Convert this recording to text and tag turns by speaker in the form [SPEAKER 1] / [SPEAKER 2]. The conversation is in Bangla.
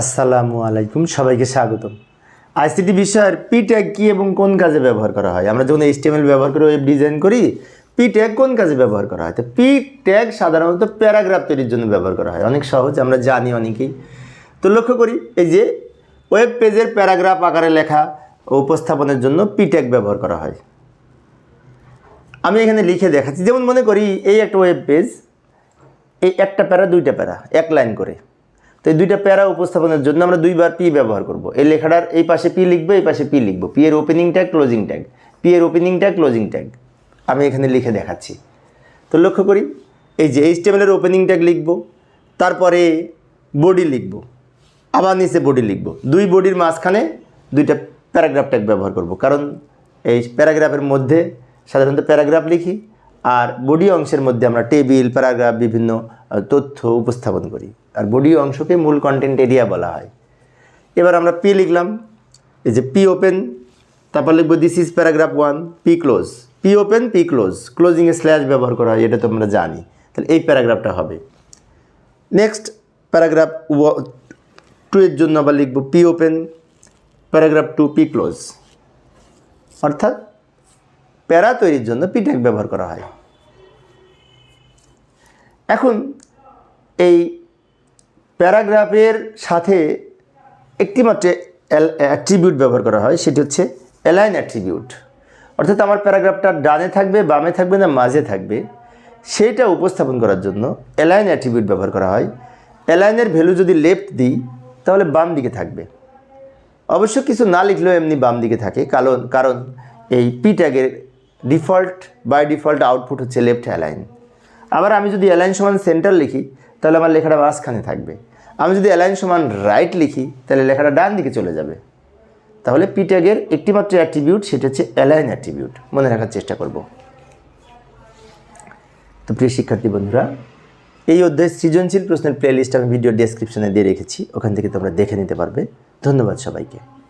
[SPEAKER 1] আসসালামু আলাইকুম, সবাইকে স্বাগতম। আইসিটি বিষয়ের পি ট্যাগ কী এবং কোন কাজে ব্যবহার করা হয়? আমরা যখন এইচটিএমএল ব্যবহার করে ওয়েব ডিজাইন করি পি ট্যাগ কোন কাজে ব্যবহার করা হয়? তো পি ট্যাগ সাধারণত প্যারাগ্রাফ তৈরির জন্য ব্যবহার করা হয়। অনেক সহজ, আমরা জানি অনেকেই। তো লক্ষ্য করি, এই যে ওয়েব পেজের প্যারাগ্রাফ আকারে লেখা উপস্থাপনের জন্য পি ট্যাগ ব্যবহার করা হয়। আমি এখানে লিখে দেখাচ্ছি। যেমন মনে করি, এই একটা ওয়েব পেজ এই একটা প্যারা, দুইটা প্যারা, এক লাইন করে। তো এই দুইটা প্যারা উপস্থাপনের জন্য আমরা দুইবার পি ব্যবহার করব। এই লেখাটার এই পাশে পি লিখব, এই পাশে পি লিখব। পি এর opening tag closing tag P এর ওপেনিং ট্যাগ ক্লোজিং ট্যাগ আমি এখানে লিখে দেখাচ্ছি। তো লক্ষ্য করি, এই যে এইচ টেবিলের ওপেনিং ট্যাগ লিখব, তারপরে বডি লিখব, আবার নিচে বডি লিখব। দুই বডির মাঝখানে দুইটা প্যারাগ্রাফ ট্যাগ ব্যবহার করব। কারণ এই প্যারাগ্রাফের মধ্যে সাধারণত প্যারাগ্রাফ লিখি, আর বডি অংশের মধ্যে আমরা টেবিল প্যারাগ্রাফ বিভিন্ন তথ্য উপস্থাপন করি। আর বডি অংশকে মূল কন্টেন্ট এরিয়া বলা হয়। এবার আমরা পি লিখলাম, এই যে পি ওপেন তারপর লিখব this is paragraph one P close P open P close ক্লোজিংয়ে slash ব্যবহার করা হয়, এটা তো আমরা জানি। তাহলে এই প্যারাগ্রাফটা হবে। নেক্সট প্যারাগ্রাফ টু এর জন্য আবার লিখব P open paragraph two P close অর্থাৎ প্যারা তৈরির জন্য পি ট্যাগ ব্যবহার করা হয়। এখন এই প্যারাগ্রাফের সাথে একটি মাত্র অ্যাট্রিবিউট ব্যবহার করা হয়, সেটি হচ্ছে অ্যালাইন অ্যাট্রিবিউট। অর্থাৎ আমার প্যারাগ্রাফটা ডানে থাকবে, বামে থাকবে না, মাঝে থাকবে। সেইটা উপস্থাপন করার জন্য অ্যালাইন অ্যাট্রিবিউট ব্যবহার করা হয়। অ্যালাইনের ভ্যালু যদি লেফট দিই, তাহলে বাম দিকে থাকবে। অবশ্য কিছু না লিখলেও এমনি বাম দিকে থাকে, কারণ কারণ এই পি ট্যাগের ডিফল্ট, বাই ডিফল্ট আউটপুট হচ্ছে লেফট অ্যালাইন। আবার আমি যদি অ্যালাইন সমান সেন্টার লিখি, তাহলে আমার লেখাটা মাঝখানে থাকবে। আমি যদি অ্যালাইন সমান রাইট লিখি, তাহলে লেখাটা ডান দিকে চলে যাবে। তাহলে পিট্যাগের একটিমাত্র অ্যাট্রিবিউট সেটা হচ্ছে অ্যালাইন অ্যাট্রিবিউট মনে রাখার চেষ্টা করব। তো প্রিয় শিক্ষার্থী বন্ধুরা, এই অধ্যায় সৃজনশীল প্রশ্নের প্লেলিস্ট আমি ভিডিও ডেসক্রিপশনে দিয়ে রেখেছি। ওখান থেকে তোমরা দেখে নিতে পারবে। ধন্যবাদ সবাইকে।